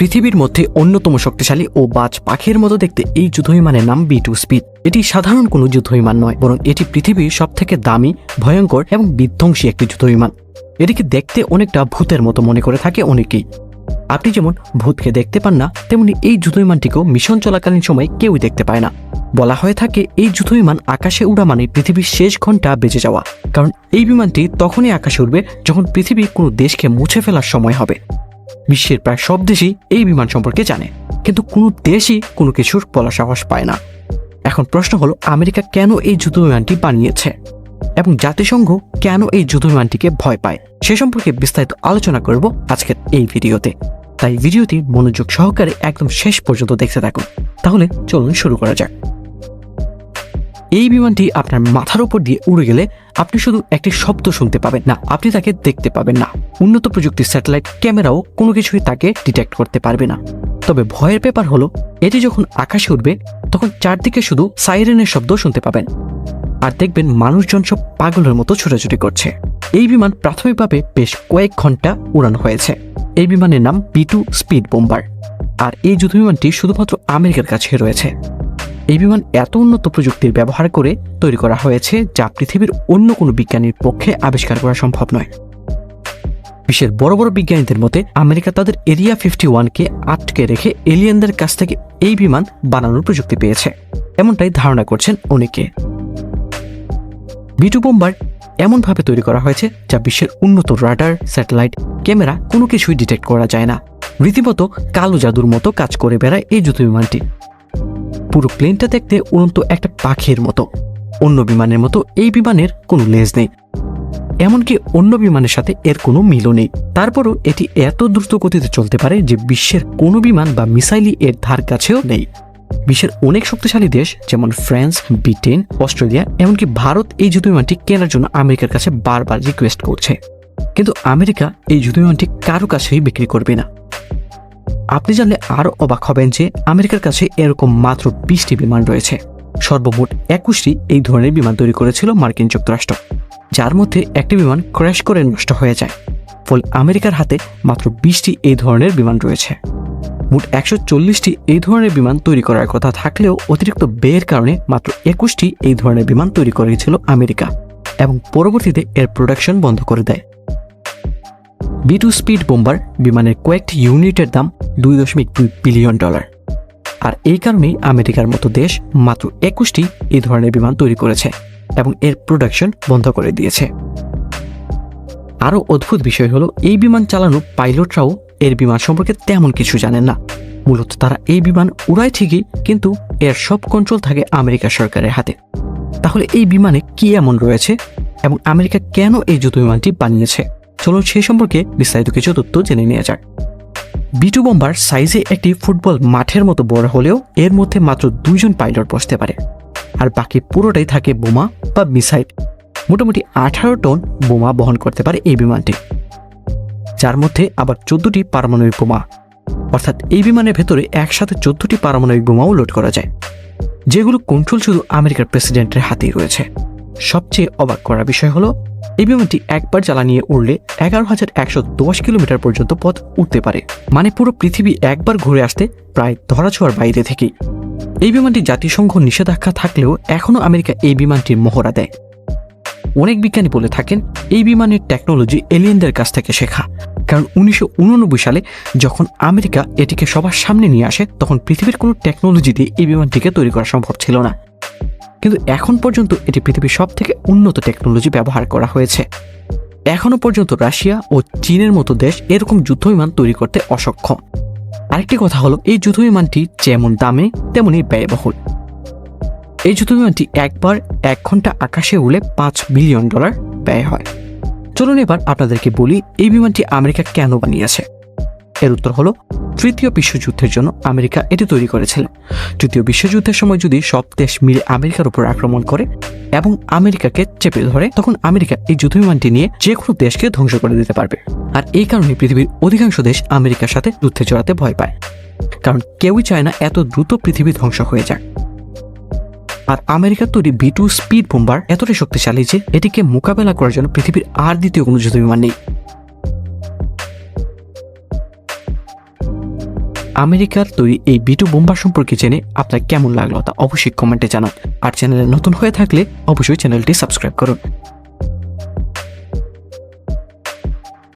পৃথিবীর মধ্যে অন্যতম শক্তিশালী ও বাজ পাখির মতো দেখতে এই যুদ্ধবিমানের নাম বি টু স্পিড এটি সাধারণ কোনো যুদ্ধবিমান নয়, বরং এটি পৃথিবীর সবথেকে দামি, ভয়ঙ্কর এবং বিধ্বংসী একটি যুদ্ধবিমান। এটিকে দেখতে অনেকটা ভূতের মতো মনে করে থাকে অনেকেই। আপনি যেমন ভূতকে দেখতে পান না, তেমনি এই যুদ্ধবিমানটিকেও মিশন চলাকালীন সময় কেউই দেখতে পায় না। বলা হয়ে থাকে এই যুদ্ধবিমান আকাশে উড়া মানে পৃথিবীর শেষ ঘণ্টা বেঁচে যাওয়া। কারণ এই বিমানটি তখনই আকাশে উঠবে যখন পৃথিবী কোনো দেশকে মুছে ফেলার সময় হবে। বিশ্বের প্রায় সব দেশই এই বিমান সম্পর্কে জানে। কিন্তু কোনো দেশই কোনো কিছুর বলা সাহস পায় না। এখন প্রশ্ন হলো, আমেরিকা কেন এই যুদ্ধ বিমানটি বানিয়েছে? এবং জাতিসংঘ কেন এই যুদ্ধ বিমানটিকে ভয় পায়? সে সম্পর্কে বিস্তারিত আলোচনা করব আজকের এই ভিডিওতে। তাই ভিডিওটি মনোযোগ সহকারে একদম শেষ পর্যন্ত দেখতে থাকুন। তাহলে চলুন শুরু করা যাক। এই বিমানটি আপনার মাথার উপর দিয়ে উড়ে গেলে আপনি শুধু একটি শব্দ শুনতে পাবেন না, আপনি তাকে দেখতে পাবেন না। উন্নত প্রযুক্তির স্যাটেলাইট ক্যামেরাও কোনো কিছুই তাকে ডিটেক্ট করতে পারবে না। তবে ভয়ের ব্যাপার হলো, এটি যখন আকাশে উঠবে, তখন চারদিকে শুধু সাইরেনের শব্দ শুনতে পাবেন। আর দেখবেন মানুষজন সব পাগলের মতো ছোটাছুটি করছে। এই বিমান প্রাথমিকভাবে বেশ কয়েক ঘণ্টা উড়ানো হয়েছে। এই বিমানের নাম বি টু স্পিড বোম্বার। আর এই যুদ্ধ বিমানটি শুধুমাত্র আমেরিকার কাছে রয়েছে। এই বিমান এত উন্নত প্রযুক্তির ব্যবহার করে তৈরি করা হয়েছে যা পৃথিবীর অন্য কোনো বিজ্ঞানীর পক্ষে আবিষ্কার করা সম্ভব নয়। বিশ্বের বড় বড় বিজ্ঞানীদের মতে, আমেরিকা তাদের এরিয়া ফিফটি ওয়ানকে আটকে রেখে এলিয়েনদের কাছ থেকে এই বিমান বানানোর প্রযুক্তি পেয়েছে। এমনটাই ধারণা করছেন অনেকে। বিটু বোম্বার এমনভাবে তৈরি করা হয়েছে যা বিশ্বের উন্নত রাডার, স্যাটেলাইট, ক্যামেরা কোনো কিছুই ডিটেক্ট করা যায় না। রীতিমতো কালো জাদুর মতো কাজ করে বেড়ায় এই যুদ্ধ বিমানটি পুরো প্লেনটা দেখতে উড়ন্ত একটা পাখির মতো। অন্য বিমানের মতো এই বিমানের কোনো লেজ নেই। এমনকি অন্য বিমানের সাথে এর কোনো মিলও নেই। তারপরও এটি এত দ্রুত গতিতে চলতে পারে যে বিশ্বের কোনো বিমান বা মিসাইলই এর ধার কাছেও নেই। বিশ্বের অনেক শক্তিশালী দেশ, যেমন ফ্রান্স, ব্রিটেন, অস্ট্রেলিয়া, এমনকি ভারত এই যুদ্ধ বিমানটি কেনার জন্য আমেরিকার কাছে বারবার রিকোয়েস্ট করছে। কিন্তু আমেরিকা এই যুদ্ধ বিমানটি কারও কাছেই বিক্রি করবে না। আপনি জানলে আরও অবাক হবেন যে আমেরিকার কাছে এরকম মাত্র বিশটি বিমান রয়েছে। সর্বমোট একুশটি এই ধরনের বিমান তৈরি করেছিল মার্কিন যুক্তরাষ্ট্র, যার মধ্যে একটি বিমান ক্র্যাশ করে নষ্ট হয়ে যায়। ফলে আমেরিকার হাতে মাত্র বিশটি এই ধরনের বিমান রয়েছে। মোট একশো চল্লিশটি এই ধরনের বিমান তৈরি করার কথা থাকলেও অতিরিক্ত ব্যয়ের কারণে মাত্র একুশটি এই ধরনের বিমান তৈরি করেছিল আমেরিকা এবং পরবর্তীতে এর প্রোডাকশন বন্ধ করে দেয়। বি টু স্পিড বোম্বার বিমানের কয়েকটি ইউনিটের দাম দুই দশমিক দুই বিলিয়ন ডলার আর এই কারণেই আমেরিকার মতো দেশ মাত্র একুশটি এই ধরনের বিমান তৈরি করেছে এবং এর প্রোডাকশন বন্ধ করে দিয়েছে। আরও অদ্ভুত বিষয় হলো, এই বিমান চালানো পাইলটরাও এর বিমান সম্পর্কে তেমন কিছু জানেন না। মূলত তারা এই বিমান উড়ায় ঠিকই, কিন্তু এর সব কন্ট্রোল থাকে আমেরিকা সরকারের হাতে। তাহলে এই বিমানে কি এমন রয়েছে এবং আমেরিকা কেন এই যুদ্ধ বিমানটি বানিয়েছে? চলুন সেই সম্পর্কে বিস্তারিত কিছু তথ্য জেনে নেওয়া যাক। বিটু বোম্বার সাইজে একটি ফুটবল মাঠের মতো বড় হলেও এর মধ্যে মাত্র দুইজন পাইলট বসতে পারে, আর বাকি পুরোটাই থাকে বোমা বা মিসাইল। মোটামুটি আঠারো টন বোমা বহন করতে পারে এই বিমানটি, যার মধ্যে আবার চোদ্দটি পারমাণবিক বোমা, অর্থাৎ এই বিমানের ভেতরে একসাথে চোদ্দটি পারমাণবিক বোমাও লোড করা যায়, যেগুলো কন্ট্রোল শুধু আমেরিকার প্রেসিডেন্টের হাতেই রয়েছে। সবচেয়ে অবাক করা বিষয় হলো এই বিমানটি একবার জ্বালানিয়ে উড়লে এগারো হাজার একশো দশ কিলোমিটার পর্যন্ত পথ উঠতে পারে। মানে পুরো পৃথিবী একবার ঘুরে আসতে প্রায় ধরাছোঁয়ার বাইরে থেকেই। এই বিমানটি জাতিসংঘ নিষেধাজ্ঞা থাকলেও এখনও আমেরিকা এই বিমানটির মহড়া দেয়। অনেক বিজ্ঞানী বলে থাকেন, এই বিমানের টেকনোলজি এলিয়েনদের কাছ থেকে শেখা। কারণ উনিশশো উননব্বই সালে যখন আমেরিকা এটিকে সবার সামনে নিয়ে আসে, তখন পৃথিবীর কোনো টেকনোলজি দিয়ে এই বিমানটিকে তৈরি করা সম্ভব ছিল না। কিন্তু এখন পর্যন্ত এটি পৃথিবীর সব থেকে উন্নত টেকনোলজি ব্যবহার করা হয়েছে। এখনও পর্যন্ত রাশিয়া ও চীনের মতো দেশ এরকম যুদ্ধ বিমান তৈরি করতে অসক্ষম। আরেকটি কথা হলো, এই যুদ্ধ বিমানটি যেমন দামে, তেমনই ব্যয়বহুল। এই যুদ্ধ বিমানটি একবার এক ঘণ্টা আকাশে উড়লে পাঁচ বিলিয়ন ডলার ব্যয় হয়। চলুন এবার আপনাদেরকে বলি, এই বিমানটি আমেরিকা কেন বানিয়েছে? এর উত্তর হলো তৃতীয় বিশ্বযুদ্ধের জন্য আমেরিকা এটি তৈরি করেছিল। তৃতীয় বিশ্বযুদ্ধের সময় যদি সব দেশ মিলে আমেরিকার উপর আক্রমণ করে এবং আমেরিকাকে চেপে ধরে, তখন আমেরিকা এই যুদ্ধ বিমানটি নিয়ে যে কোনো দেশকে ধ্বংস করে দিতে পারবে। আর এই কারণে পৃথিবীর অধিকাংশ দেশ আমেরিকার সাথে যুদ্ধে জড়াতে ভয় পায়। কারণ কেউই চায় না এত দ্রুত পৃথিবী ধ্বংস হয়ে যাক। আর আমেরিকার তৈরি বি টু স্পিড বোম্বার এতটাই শক্তিশালী যে এটিকে মোকাবেলা করার জন্য পৃথিবীর আর দ্বিতীয় কোনো যুদ্ধ বিমান নেই। আমেরিকার তৈরি এই বিটু বোম্বা সম্পর্কে জেনে আপনার কেমন লাগল তা অবশ্যই কমেন্টে জানান। আর চ্যানেলে নতুন হয়ে থাকলে অবশ্যই চ্যানেলটি সাবস্ক্রাইব করুন।